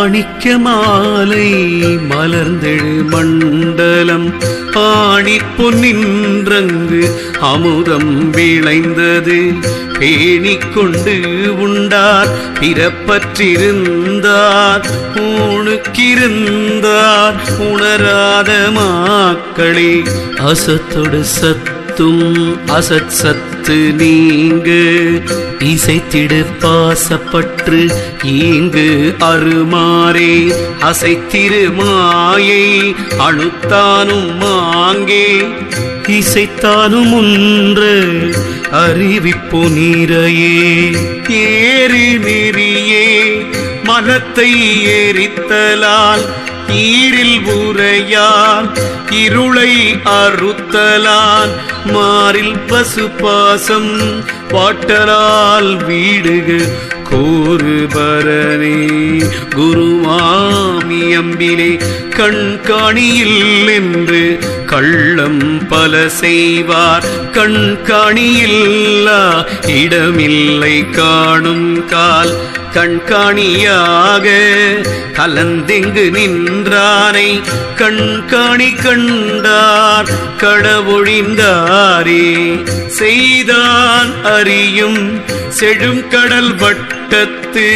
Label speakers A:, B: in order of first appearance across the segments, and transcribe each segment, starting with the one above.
A: மாணிக்க மாலை மலர்ந்தெழு மண்டலம். பாணி பொன்னின்றங்கு அமுதம் விளைந்தது. பேணிக் கொண்டு உண்டார் பிறப்பற்றிருந்தார் ஊனுக்கிருந்தார் உணராத மாக்களே அசத்தொடு சத்தும் அசத் சத்து நீங்க. இசைத்திடு பாசப்பற்று ஈங்கு அருமாறே. அசைத்திரு மாயை அணுத்தானும் மாங்கே. இசைத்தானும் ஒன்று அறிவிப்பு நீரையே. ஏறி நெறியே மனத்தை எரித்தலால் ஈரில் உரையால் இருளை அறுத்தலான். மாறில் பசுபாசம் வாட்டரால் வீடுக கூறுபரனே குருவாமியம்பிலே கண்காணியில் என்று கள்ளம் பல செய்வார். கண்காணியில்லா இடமில்லை காணும் கால். கண்காணியாக கலந்தெங்கு நின்றானை? கண்காணி கண்டார் கடவுழிந்தாரே செய்தான் அறியும் செழும் கடல் வட்டத்து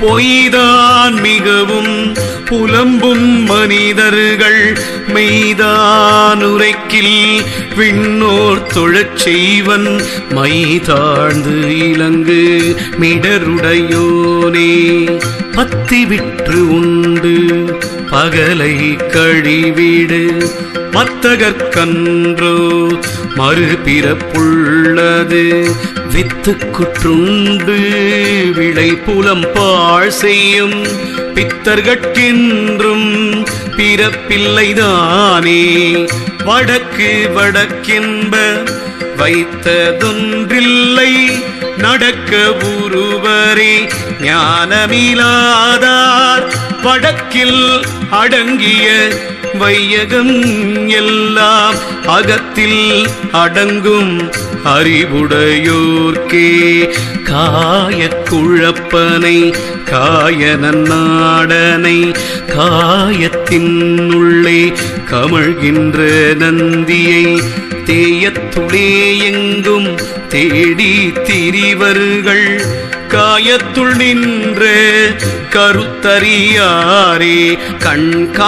A: பொய்தான் மிகவும் புலம்பும் மனிதர்கள் மெய்தான் உரைக்கில் விண்ணோர் தொழச் செய்வன் மை தாழ்ந்து இலங்கு மிடருடையோனே. பத்தி விற்று உண்டு பகலை கழிவிடு மத்தகற்கன்றோ மறுபிறப்புள்ளது. வித்துக்குற்றுண்டு விளை புலம் பாழ் செய்யும். பித்தர்கட்கின்றும் பிறப்பில்லைதானே. வடக்கு வடக்கென்ப வைத்ததொன்றில்லை. நடக்க உருவரே ஞானமிலாதார். வடக்கில் அடங்கிய வையகம் எல்லாம் அகத்தில் அடங்கும் அறிவுடையோர்க்கே. காய குழப்பனை காயன நாடனை காயத்தின் உள்ளே கமழ்கின்ற நந்தியை தேயத்துளே எங்கும் தேடி திரிவர்கள். காயத்துள் நின்ற கருத்தறியாரே கண்காணியாகவே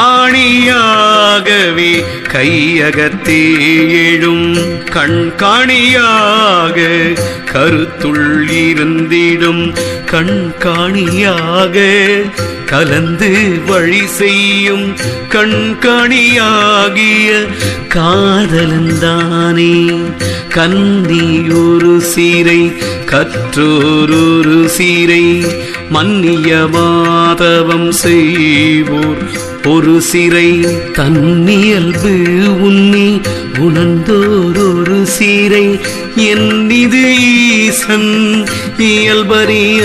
A: கையகத்தே எழும் கண்காணியாக கருத்துள் இருந்திடும் கண்காணியாக. கலந்து வழி செய்யும் கண்காணியாகிய காதலந்தானே கந்தி ஒரு சீரை கற்றோரொரு சீரை மன்னிய மாதவம் செய்வோர். ஒரு சிறை தன்னியல்பு உன்னி உணர்ந்தோர் ஒரு சீரை என் இது ஈசன் இயல்பறியாரே.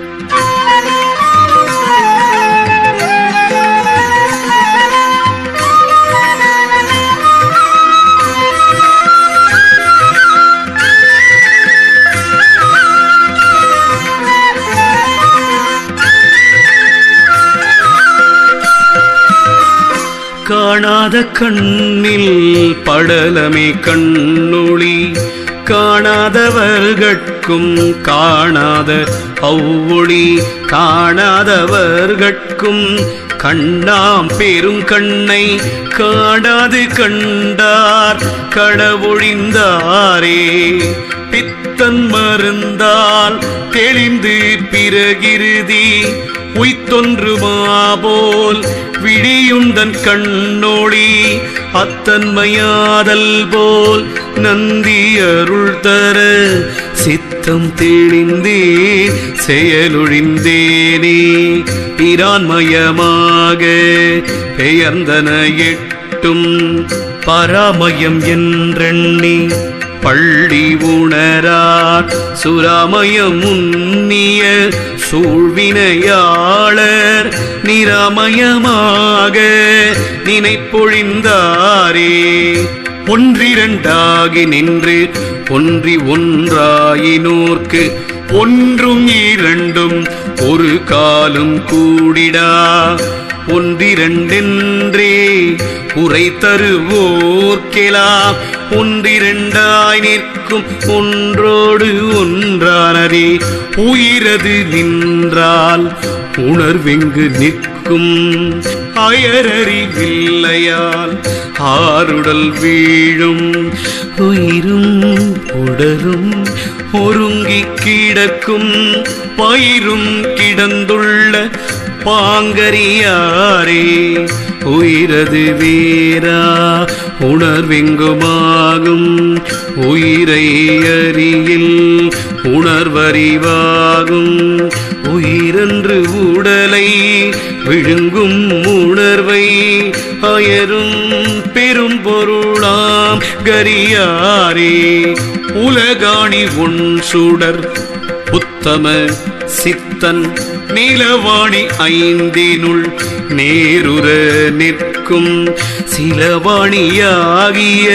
A: காணாத கண்ணில் படலமே கண்ணொளி. காணாதவர்கட்கும் காணாத அவ்வொளி காணாதவர்கட்கும் கண்ணாம் பெரும் கண்ணை. காணாது கண்டார் கடவுழிந்தாரே பித்தன் மருந்தால் தெளிந்து பிறகிருதி. உய்தொன்று மாபோல் விழியுந்தன் கண்ணோழி அத்தன்மையாதல் போல் நந்தி அருள் தர சித்தம் தெளிந்தேன் செயலொழிந்தேனே. இரான்மயமாக பெயர்ந்தன எட்டும் பராமயம் என்றெண்ணி பள்ளி உணரார் சுராமயம் உன்னிய சூழ்வினையாளர் நிராமயமாக நினைப்பொழிந்தாரே. ஒன்றிரண்டாகி நின்று ஒன்றி ஒன்றாயினோர்க்கு ஒன்றும் இரண்டும் ஒரு காலும் கூடிடா. ஒன்றிரண்டென்றே உரை தருவோர்க்கெலாம் ஒன்றிரண்டாய் நிற்கும் ஒன்றோடு ஒன்றானதே உயிரது நின்றால் உணர்வெங்கு நிற்கும்? அயரறிவில்லையால் ஆறுடல் வீழும் உயிரும் உடலும் ஒருங்கி கிடக்கும் பயிரும் கிடந்துள்ள பாங்கரியாரே உயிரது வேரா உணர்வெங்குமாகும் உயிரை அறியில் உணர்வறிவாகும். உயிரன்று உடலை விழுங்கும் உணர்வை அயரும் பெரும் பொருளாம் கரியாரே. உலகாணி உன் சுடர் உத்தம சித்தன் நீலவாணி ஐந்தினுள் நேருற நிற்கும். சிலவாணியாகிய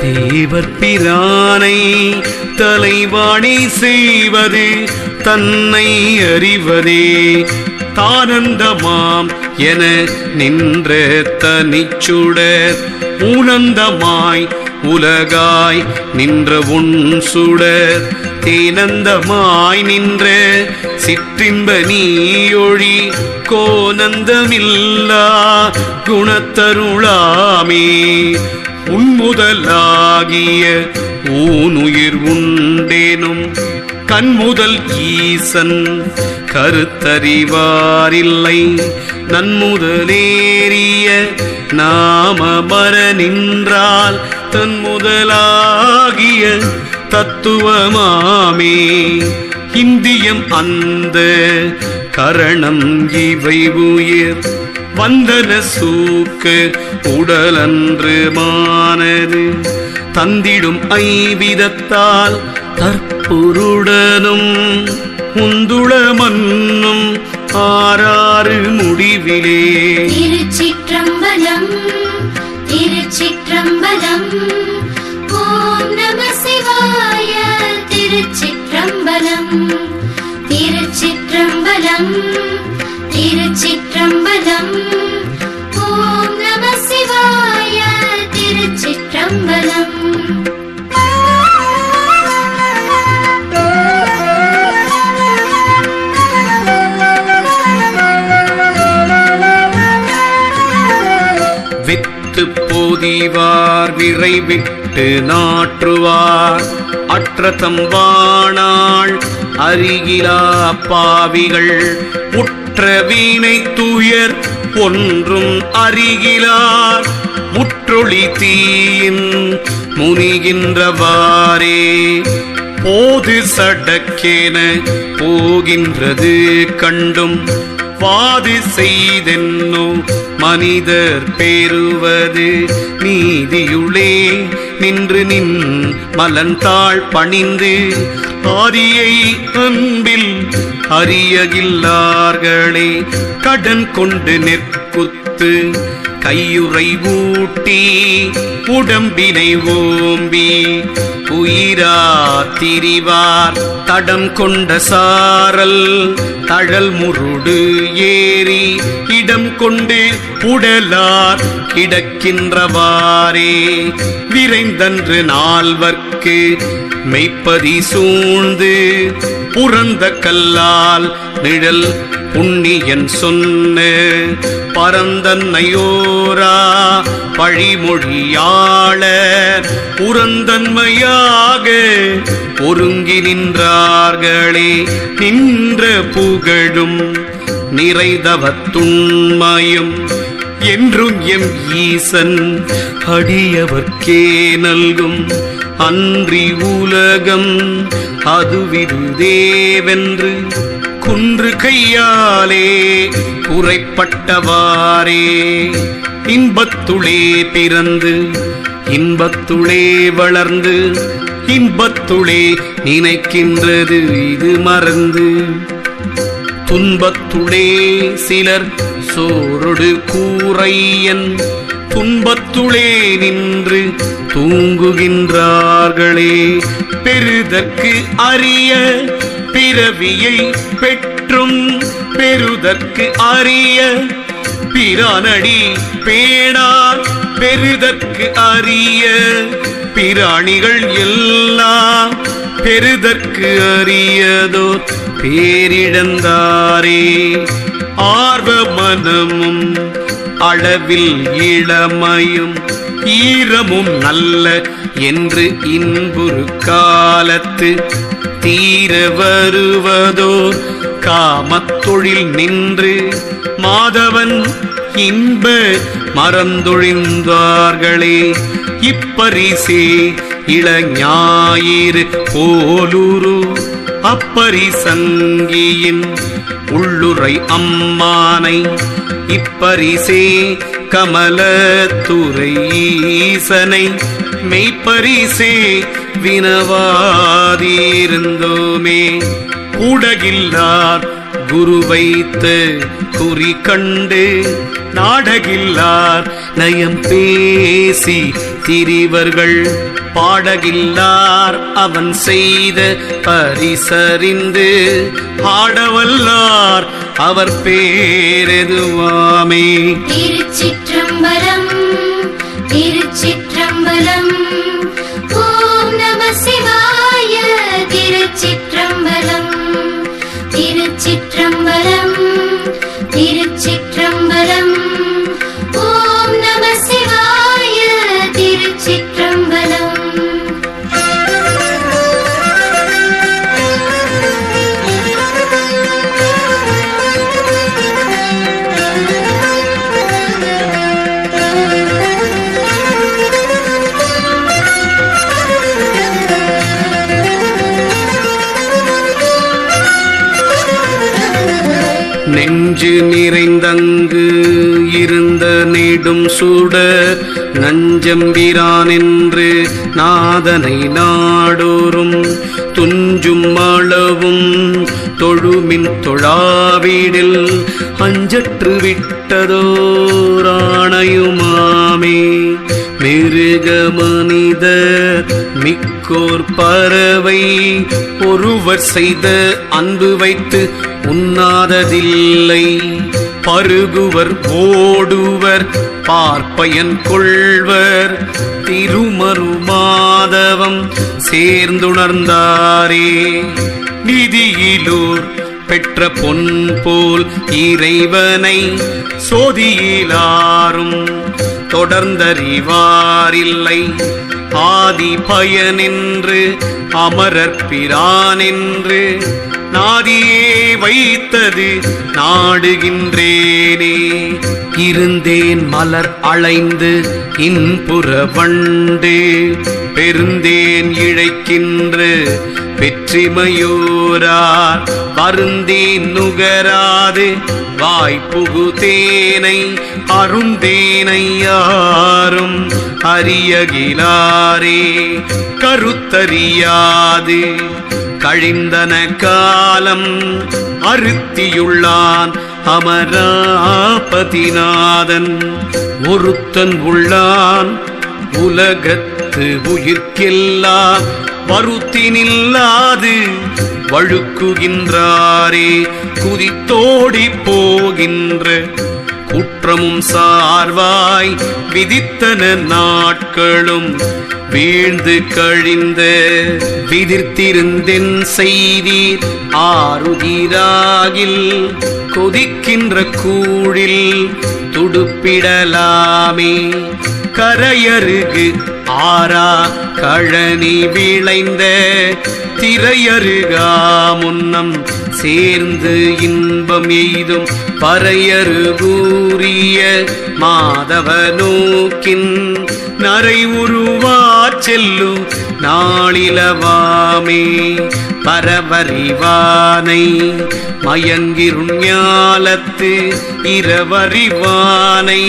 A: தேவற்பிரானை தலைவாணி செய்வது தன்னை அறிவதே. தானந்தமாம் என நின்ற தனிச்சுடர் ஊனந்தமாய் உலகாய் நின்ற உன் சுடர் தேனந்தமாய் நின்ற சிற்றின்ப நீயொழி கோனந்தமில்லா குணத்தருளாமே. உன்முதலாகிய ஊனுயிர் உண்டேனும் கண்முதல் ஈசன் கருத்தறிவாரில்லை. நன்முதலேறிய நாம மர நின்றால் தன் முதலாகிய தத்துவமாமே. இந்தியம் அந்த கரணம் இவை உயிர். வந்தன சூக்கு உடலன்று மானது. தந்திடும் ஐவிதத்தால் தற்பொருடனும் முந்துள மன்னும் ஆறாறு முடிவிலே.
B: திருச்சிற்றம்பலம் திருச்சிற்றம்பலம் ஓம் நம சிவாய திருச்சிற்றம்பலம் திருச்சிற்றம்பலம் திருச்சிற்றம்பலம் ஓம் நம சிவாய திருச்சிற்றம்பலம்
A: வித்து போதிவார் விரைவிட்டு விட்டு நாற்றுவார். அற்றதம் வாணாள் அருகிலா பாவிகள். உற்ற வீணை துயர் ஒன்றும் அருகிலார். முற்றொளி தீயின் முனிகின்றவாரே போது சடக்கேன போகின்றது கண்டும். வாது செய்தென்னோ மனிதர் பெறுவது நீதியுளே. நின்று நின் மலன்தாள் பணிந்து ஆரியை அன்பில் அறியகில்லார்களே கடன் கொண்டு நெற்குத்து கையுறை ஊட்டி உடம்பினை ஓம்பி உயிரா திரிவார். தடம் கொண்ட சாரல் தழல் முருடு ஏறி இடம் கொண்டு உடலார் கிடக்கின்றவாரே விரைந்தன்று நால்வர்க்கு மெய்ப்பதி சூழ்ந்து புறந்த கல்லால் நிழல் புண்ணியன் சொன்ன பரந்தன்னையோரா பழிமொழியாளர். புறந்தன்மையாக ஒருங்கி நின்றார்களே நின்ற புகழும் நிறைதவத்துண்மையும் என்றும் எம் ஈசன் அடியவர்க்கே நல்கும். அன்றி உலகம் அதுவிருதேவென்று குன்று கையாலே குறைப்பட்டவாறே இன்பத்துளே பிறந்து இன்பத்துளே வளர்ந்து இன்பத்துளே நினைக்கின்றது இது மறந்து. துன்பத்துளே சிலர் சோரொடு கூறையன் துன்பத்துளே நின்று தூங்குகின்றார்களே. பெருதற்கு அறிய பிறவியை பெற்றும் பெருதற்கு அறிய பிரானடி பேடார் பெருதற்கு அறிய பிராணிகள் எல்லாம் பெருதற்கு அறியதோ பேரிழந்தாரே. ஆர்வ மனமும் அளவில் இளமையும் ஈரமும் நல்ல என்று இன்புறு காலத்து தீர வருவதோ. காமத்தொழில் நின்று மாதவன் இன்ப மறந்தொழிந்தார்களே. இப்பரிசே இளஞாயிறு போலுரு அப்பரிசங்கியின் உள்ளுரை அம்மானை. இப்பரிசே கமலத்துறை ஈசனை மெய்ப்பரிசே வினவாதிருந்தோமே. கூடகில்லார் குரு வைத்து குறி கண்டு நாடகில்லார் நயம் பேசி திரிவர்கள் பாடகில்லார் அவன் செய்த பரிசறிந்து பாடவல்லார் அவர் பேரெதுவாமே.
B: திருச்சிற்றம்பலம் திருச்சிற்றம்பலம் ஓம் நம சிவாய திருச்சிற்றம்பலம் திருச்சிற்றம்பலம்
A: திருச்சி நிறைந்தங்கு இருந்த நெடும் சுட நஞ்சம்பிரான் என்று நாதனை நாடோறும் துஞ்சும் அளவும் தொழுமின் தொழாவீடில் அஞ்சற்று விட்டதோராணையுமாமே மிருக மனித கோர் பறவை ஒருவர் செய்த அன்பு வைத்து உண்ணாததில்லை. பருகுவர் ஓடுவர் பார்ப்பயன் கொள்வர். திருமரு மாதவம் சேர்ந்துணர்ந்தாரே. நிதியிலூர் பெற்ற பொன் போல் இறைவனை சோதியிலாரும். தொடர்ந்தறிவாரில்லை. ஆதி பயனின்று அமரற்பிரானென்று நாதியே வைத்தது நாடுகின்றேனே. இருந்தேன் மலர் அலைந்து இன்புற வண்டு. பெருந்தேன் இழைக்கின்ற வெற்றிமையோரார். வருந்தேன் நுகராது வாய்ப்புகு தேனை அருந்தேனை யாரும் அறியகிலாரே. கருத்தறியாது கழிந்தன காலம் அருத்தியுள்ளான் அமராபதிநாதன். ஒருத்தன் உள்ளான் உலகத்து உயிர்க்கெல்லாம் வருத்தினில்லாது வழுக்குகின்றாரே குதித்தோடி போகின்ற குற்றமும் சார்வாய் விதித்தன நாட்களும் வீழ்ந்து கழிந்த விதிர்த்திருந்தென் செய்தீர். ஆறுதீராகில் கொதிக்கின்ற கூழில் துடுப்பிடலாமே. கரையருகு ஆரா கழனி விளைந்த திரையருகா முன்னம் சேர்ந்து இன்பம் எய்தும் பறையருகூரிய மாதவ நோக்கின் நரை உருவாச் செல்லும் நாளிலவாமே பரவறிவானை மயங்கிருஞாலத்து இரவறிவானை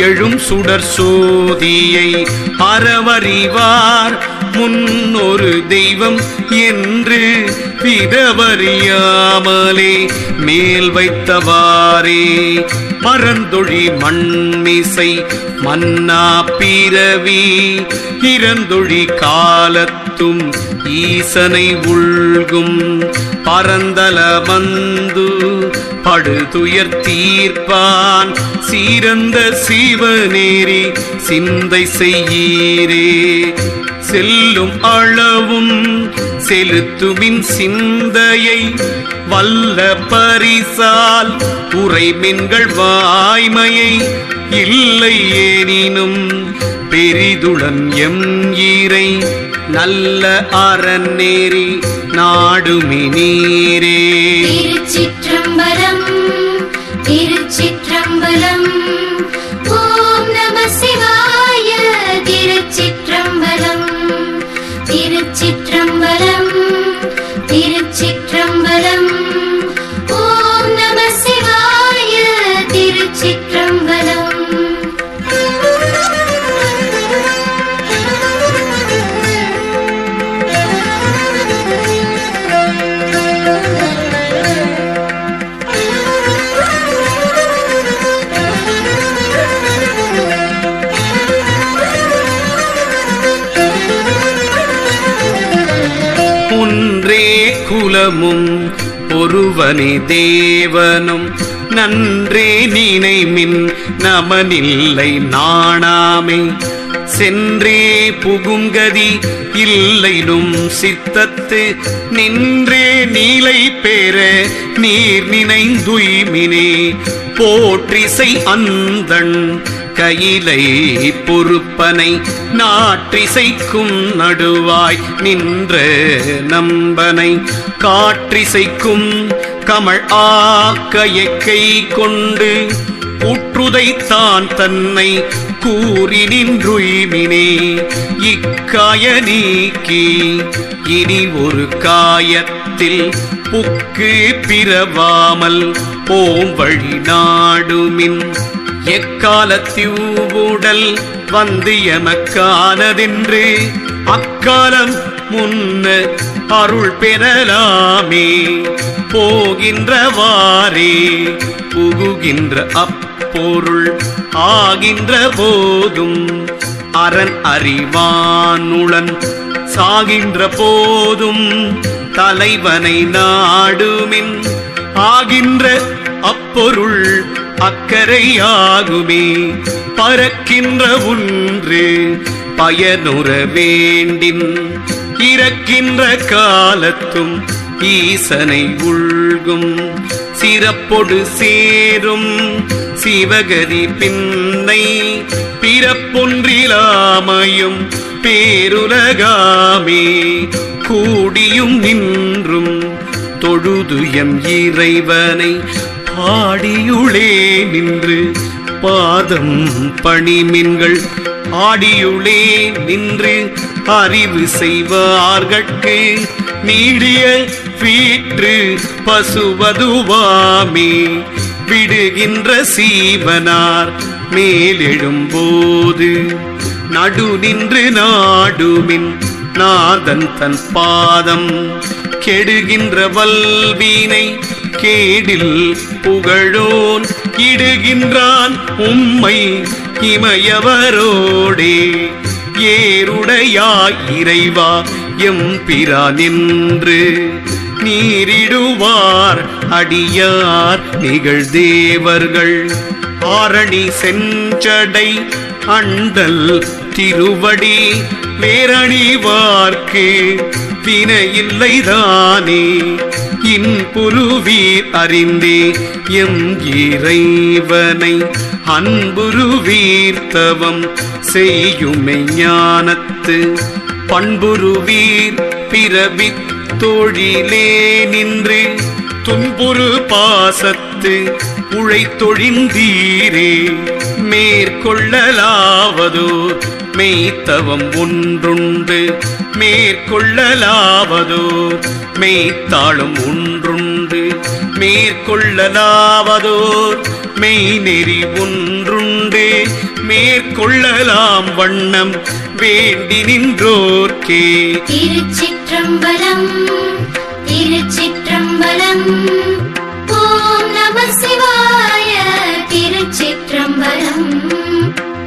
A: எழும் சுடர் சோதியை பரவறிவார் முன்னொரு தெய்வம் என்று விடவறியாமலே மேல் வைத்தவாறே. பரந்தொழி மண்மிசை மன்னா பிறவி இறந்தொழி காலத்தும் ஈசனை உள்கும். பரந்தல வந்து படுதுயர் தீர்ப்பான். சீரந்த சிவநேரி சிந்தை செய்யீரே. செல்லும் அளவும் செலுத்துமின் சிந்தையை வல்ல பரிசால் உரைமின்கள் வாய்மையை இல்லை ஏனினும் பெரிதுளன் எம் ஈரை நல்ல அறநேரி நாடுமினீரே குலமும் ஒருவனே தேவனும். நன்றே நினைமின் நமனில்லை நாணாமே. சென்றே புகுங்கதி இல்லைனும் சித்தத்து. நின்றே நீலை பெற நீர் நினைந்துய்மினே. போற்றிசை அந்தன் கையிலை பொறுப்பனை நாற்றிசைக்கும் நடுவாய் நின்ற நம்பனை காற்றிசைக்கும் கமழ் ஆக்கையை கொண்டு உற்றுதைத்தான் தன்னை கூறி நின்றுய்மினே. இக்காய நீக்கி இனி ஒரு காயத்தில் புக்கு பிறவாமல் போம் வழி நாடுமின் எக்காலத்தியூடல் வந்து எமக்கானதின்று அக்காலம் முன்ன அருள் பெறலாமே. போகின்றவாறே புகுகின்ற அப்பொருள் ஆகின்ற போதும் அரண் அறிவானுளன் சாகின்ற போதும் தலைவனை நாடுமின் ஆகின்ற அப்பொருள் அக்கறையாகுமே பறக்கின்ற ஒன்று பயனுற வேண்டின். இறக்கின்ற காலத்தும் ஈசனை உள்கும். சிறப்பொடு சேரும் சிவகதி பின்னை. பிறப்பொன்றிலாமையும் பேருலகாமே. கூடியும் நின்றும் தொழுதுயம் இறைவனை ஆடியுளே நின்று பாதம் பணிமின்கள் ஆடியுளே நின்று அறிவு செய்வார்கட்கு. நீடிய வீற்று பசுவதுவாமே. விடுகின்ற சீவனார் மேலெழும்போது. நடு நின்று நாடுமின் நாதன் தன் பாதம். கெடுகின்ற வல்வீனை கேடில் புகழோன் இடுகின்றான் உம்மை இமயவரோடே. ஏருடையாய் இறைவா எம்பிரா நின்று நீரிடுவார் அடியார் நிகழ்தேவர்கள். ஆரணி செஞ்சடை அண்டல் திருவடி வேரணிவார்க்கு வினையில்லைதானே. இன்புருவீர் அறிந்தே எம் இறைவனை அன்புருவீர் தவம் செய்யுமை ஞானத்து. பண்புருவீர் பிறவி தொழிலே நின்று துன்புரு பாசத்து உழைத்தொழிந்தீரே மேற்கொள்ளலாவதோ மெய்த்தவம் ஒன்றுண்டு மேற்கொள்ளலாவதோர் மெய்த்தாளும் ஒன்றுண்டு மேற்கொள்ளலாவதோர் மெய்நெறி ஒன்றுண்டு மேற்கொள்ளலாம் வண்ணம் வேண்டி நின்றோர்க்கே.
B: திருச்சிற்றம்பலம் திருச்சிற்றம்பலம் ஓம் நம சிவாய திருச்சிற்றம்பலம்.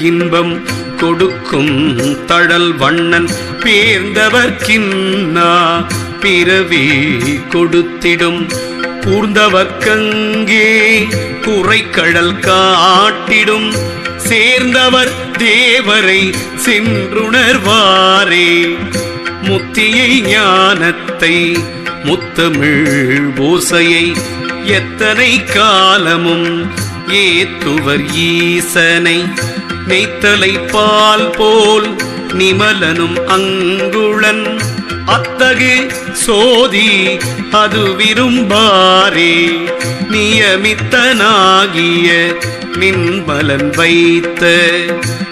A: இன்பம் கொடுக்கும் தழல் வண்ணன் பேர்ந்தவர்க்கின்னா பிறவி கொடுத்திடும் கூர்ந்தவர்க்கங்கே குறைக்கடல் காட்டிடும். சேர்ந்தவர் தேவரை சென்றுணர்வாரே முத்தியை ஞானத்தை முத்தமிழ் ஓசையை எத்தனை காலமும் ஏத்துவர் ஈசனை நெய்த்தலை பால் போல் நிமலனும் அங்குளன். அத்தகு சோதி அது விரும்பாரே நியமித்தனாகிய நின்பலன் வைத்த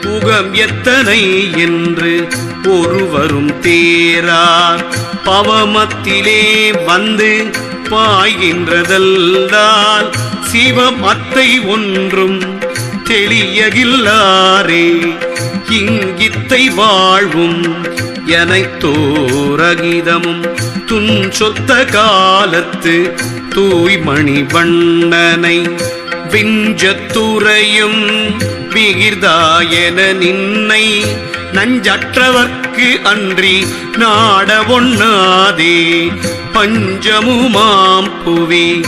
A: புகம் எத்தனை என்று ஒருவரும் தேரார். பவமத்திலே வந்து பாய்கின்றதல்லால் சிவமத்தை ஒன்றும் தெளியகில்லாரே இங்கித்தை வாழ்வும் எனைத்தோரகிதமும் துஞ்சொத்த காலத்து தூய்மணி வண்ணனை. விஞ்சத்துறையும் விகிர்தாயன நின்னை நஞ்சற்றவர்க்கு அன்றி நாட ஒண்ணாதே பஞ்சமுமாம் புவி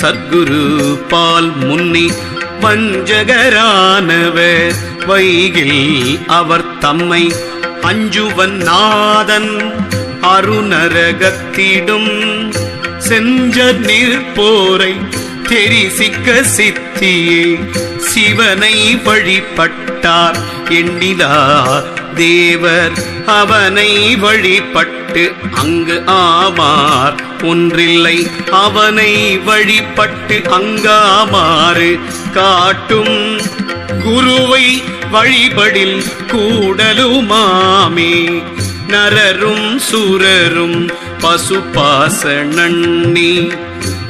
A: சத்குரு பால் முன்னி வஞ்சகரானவர். வைகில் அவர் தம்மை அஞ்சுவன் நாதன் அருணரகத்திடும் செஞ்ச நிற்போரை தெரிசிக்க சித்தியே சிவனை வழிபட்டார் எண்ணிலார் தேவர். அவனை வழிபட்டு அங்கு ஆமார் ஒன்றில்லை. அவனை வழிபட்டு அங்காமாறு காட்டும் குருவை வழிபடில் கூடலுமாமே. நரரும் சுரரும் பசுபாச நன்னி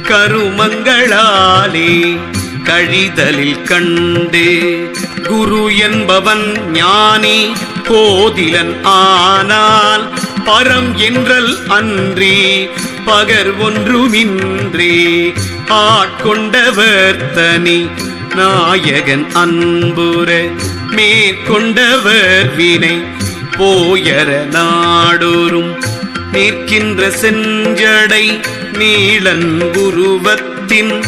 A: கருமங்களாலே கழிதலில் கண்டே குரு என்பவன் ஞானி கோதிலன் ஆனால் பரம் என்றல் அன்றி பகர் ஒன்றுமின்றி. ஆட்கொண்டவர் தனி நாயகன் அன்புர மேற்கொண்டவர் வினை போயர நாடோறும். நிற்கின்ற செஞ்சடை நீளன் உருவத்தின்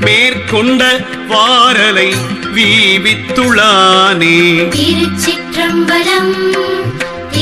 A: மேற்கொண்ட வாரலை வீவித்துளானே.
B: திருச்சிற்றம்பலம்